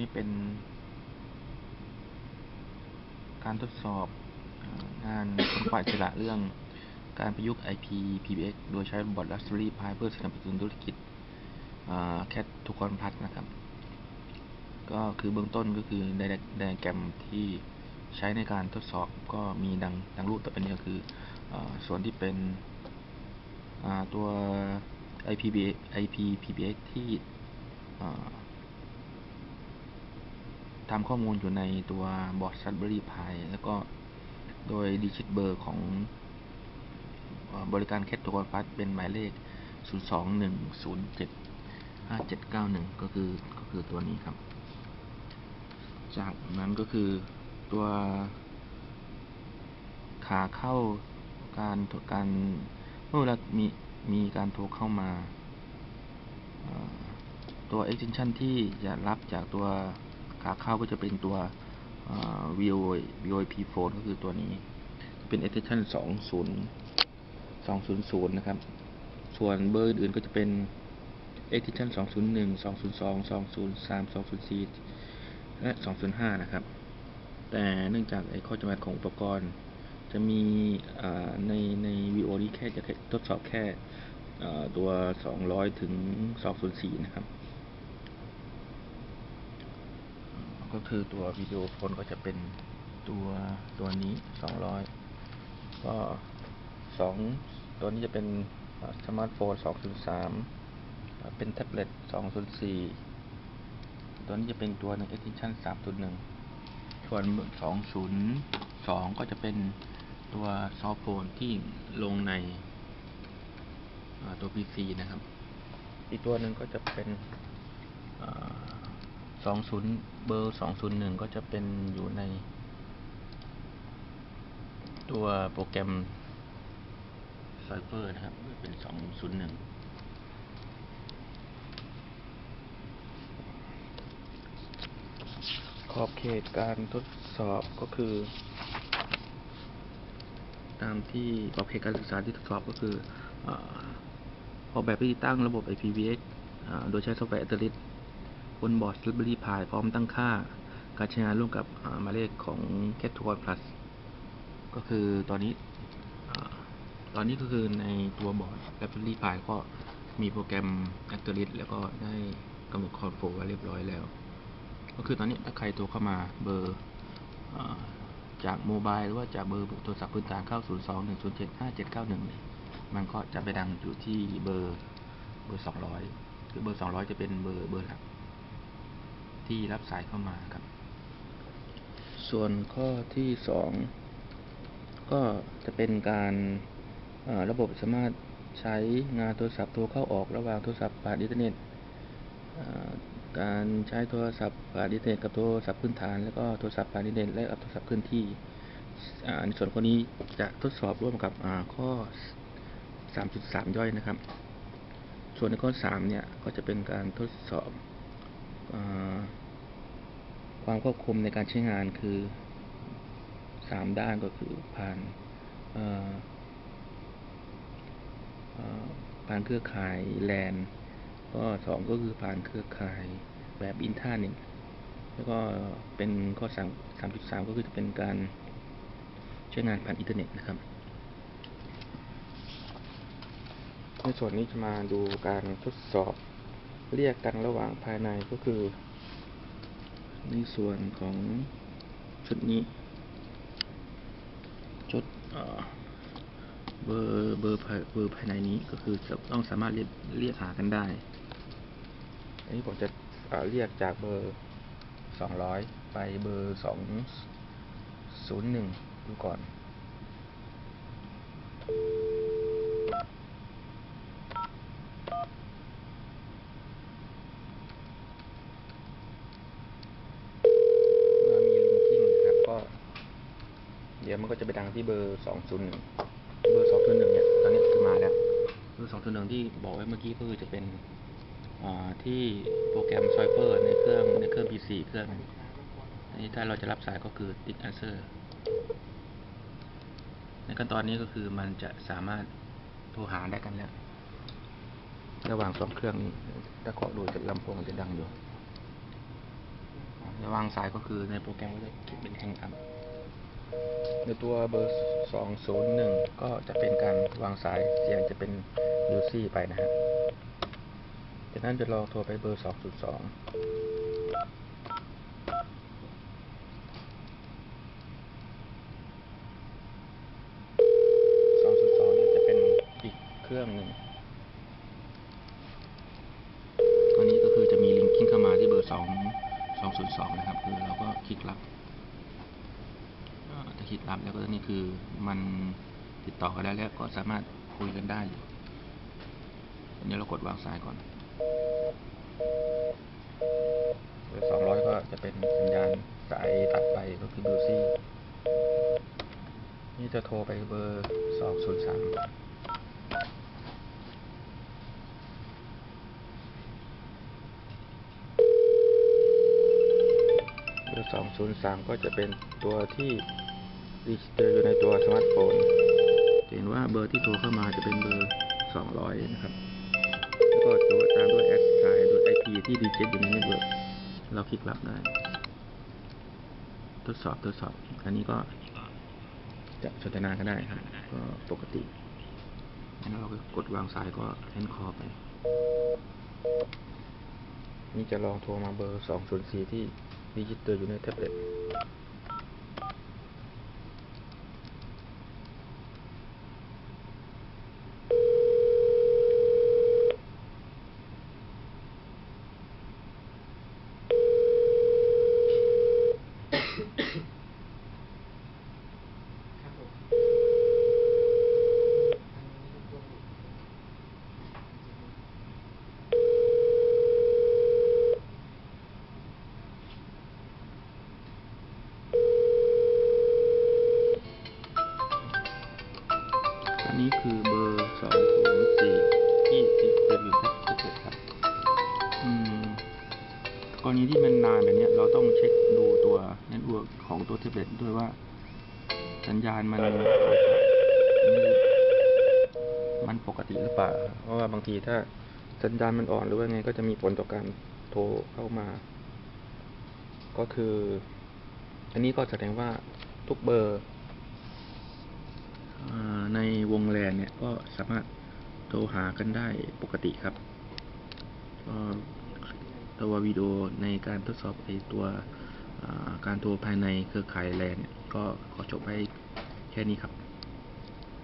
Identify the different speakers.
Speaker 1: นี้เป็น การทดสอบงานค้นคว้าอิสระเรื่องการประยุกต์ IP PBX โดยใช้บอร์ด Raspberry Pi เพื่อสนับสนุนธุรกิจแคททุกคนพัดนะครับ ก็คือเบื้องต้นก็คือไดแกรมที่ใช้ในการทดสอบก็มีดังดังรูปต่อไปนี้คืออส่วนที่เป็นตัว IPB IP PBX ที่ ทำข้อมูลอยู่ในตัวบอร์ด Raspberry Pi แล้วก็โดยดิจิตเบอร์ของบริการแคทโทรฟัสเป็นหมายเลข 021075791 ก็คือก็คือตัวนี้ครับ จากนั้นก็คือตัวขาเข้าการการเมื่อเวลามีมีการโทรเข้ามาเอ่อตัว extension ที่จะรับจากตัว ขาเข้าก็จะเป็นตัวเอ่อ VoIP VoIP phone ก็คือตัวนี้ เป็น extension 20 200 นะครับ ส่วนเบอร์อื่นก็จะเป็น extension 201 202 203 204 และ 205 นะครับ แต่เนื่องจากไอ้ข้อจำกัดของอุปกรณ์ จะมีในในวีโอนี้แค่จะทดสอบแค่ตัว 200 ถึง 204 นะครับ ก็คือตัววิดีโอโฟนก็จะเป็นตัวตัวนี้200ก็2ตัวนี้จะเป็นสมาร์ทโฟน203เป็นแท็บเล็ต204ตัวนี้จะเป็นตัวหนึ่ง extension 3.1ส่วน202ก็จะเป็นตัวซอฟต์โฟนที่ลงในตัว PC นะครับ อีกตัวหนึ่งก็จะเป็น 20 เบอร์ 201 ก็จะเป็นอยู่ใน ตัวโปรแกรม Cipher นะครับ เป็น 201ขอบเขตการทดสอบก็คือ ตามที่ขอบเขตการศึกษาที่ทดสอบก็คือออกแบบที่ตั้งระบบ IPVX โดยใช้ซอฟต์แวร์อัตลิส บนบอร์ด Raspberry Pi พร้อมตั้งค่า การใช้งานร่วมกับหมายเลขของ Cat 2 Plus ก็คือตอนนี้ตอนนี้ก็คือในตัวบอร์ด Raspberry Pi ก็มีโปรแกรม a c t o r i s แล้วก็ได้กำหนดคอนโฟไว้เรียบร้อยแล้ว ก็คือตอนนี้ถ้าใครโทรเข้ามาเบอร์จากโมบายหรือว่าจากเบอร์โทรศัพท์พื้นฐานเข้า 0 2 1 0 7 5 7 9 1มันก็จะไปดังอยู่ที่เบอร์เบอร์ 200 คือเบอร์ 200 จะเป็นเบอร์เบอร์หลัก ที่รับสายเข้ามาครับ ส่วนข้อที่2ก็จะเป็นการระบบสามารถใช้งานโทรศัพท์โทรเข้าออกระหว่างโทรศัพท์ผ่านอินเทอร์เน็ตการใช้โทรศัพท์ผ่านอินเทอร์เน็ตกับโทรศัพท์พื้นฐาน แล้วก็โทรศัพท์ผ่านอินเทอร์เน็ตและโทรศัพท์เคลื่อนที่ในส่วนข้อนี้จะทดสอบร่วมกับข้อ 3.3 ย่อยนะครับ ส่วนในข้อ 3 เนี่ยก็จะเป็นการทดสอบ ความควบคุมในการใช้งานคือ3ด้านก็คือผ่านผ่านเครือข่ายแลนก็สองก็คือผ่านเครือข่ายแบบอินทาเน็ตแล้วก็เป็นข้อ3 3.3ก็คือจะเป็นการใช้งานผ่านอินเทอร์เน็ตนะครับในส่วนนี้จะมาดูการทดสอบ เรียกกันระหว่างภายในก็คือ ในส่วนของชุดนี้ ชุดเบอร์เบอร์เบอร์ภายในนี้ก็คือจะต้องสามารถเรียกเรียกหากันได้ อันนี้ผมจะเรียกจากเบอร์200ไปเบอร์201ดูก่อน มีลิงกิ้งนะครับก็ เดี๋ยว มันก็จะไปดังที่เบอร์201เบอร์201เนี่ยตอนนี้คือมาแล้วเบอร์201ที่บอกไว้เมื่อกี้ก็คือจะเป็นที่โปรแกรม c อยเฟอร์ในเครื่องในเครื่อง PC เครื่องอันนี้ถ้าเราจะรับสายก็คือติ๊ก answer ในขั้นตอนนี้ก็คือมันจะสามารถโทรหาได้กันแล้ว ระหว่างสองเครื่องนี้ถ้าเคาะดูจะลำโพงจะดังอยู่จะวางสายก็คือในโปรแกรมก็จะคิดเป็นแห่งอัพ ในตัวเบอร์ 201 ก็จะเป็นการวางสายเสียงจะเป็นยูซี่ไปนะฮะจากนั้นจะลองโทรไปเบอร์ 202 202เนี่ยจะเป็นอีกเครื่องหนึ่งตัวนี้ก็คือจะมีลิงก์กิ้งเข้ามาที่เบอร์สองสองศูนะครับ คือเราก็คลิกรับ คลิกรับแล้วก็นี่คือมันติดต่อกันได้แล้วก็สามารถคุยกันได้อยู่อันนี้เรากดวางสายก่อนเบอร์สองร้อยก็จะเป็นสัญญาณสายตัดไปก็คือดูซี่ นี่จะโทรไปเบอร์สองศูนย์สามเบอร์203ก็จะเป็นตัวที่ รีจิสเตอร์อยู่ในตัวสมาร์ทโฟนเห็นว่าเบอร์ที่โทรเข้ามาจะเป็นเบอร์ 200 นะครับ แล้วก็ตัวตามด้วยแอดไซน์ด้วย IP ที่รีจิสอยู่ในเน็ตเวิร์กเราคลิกรับได้ ทดสอบทดสอบ อันนี้ก็จะสนทนากันได้ครับ ก็ปกติงั้นเราก็กดวางสายก็แอนคอไป นี่จะลองโทรมาเบอร์ 204 ที่รีจิสเตอร์อยู่ในแท็บเล็ต
Speaker 2: ครับผม
Speaker 1: อัน นี้คือเบอร์204ที่รีจิสเตอร์อยู่ในแท็บเล็ตครับ อืมกรณีที่มันนานแบบนี้เราต้องเช็คดูตัวเน็ตเวิร์กของตัวแท็บเล็ตด้วยว่า สัญญาณมันมันปกติหรือเปล่า เพราะว่าบางทีถ้าสัญญาณมันอ่อนหรือว่าไงก็จะมีผลต่อการโทรเข้ามา ก็คือ อันนี้ก็แสดงว่าทุกเบอร์ ในวงแลนเนี่ยก็สามารถโทรหากันได้ปกติครับก็ตัววิดีโอในการทดสอบไอตัวาการโทรภายในเครือข่ายแลนเนี่ยก็ขอจบไว้แค่นี้ครับ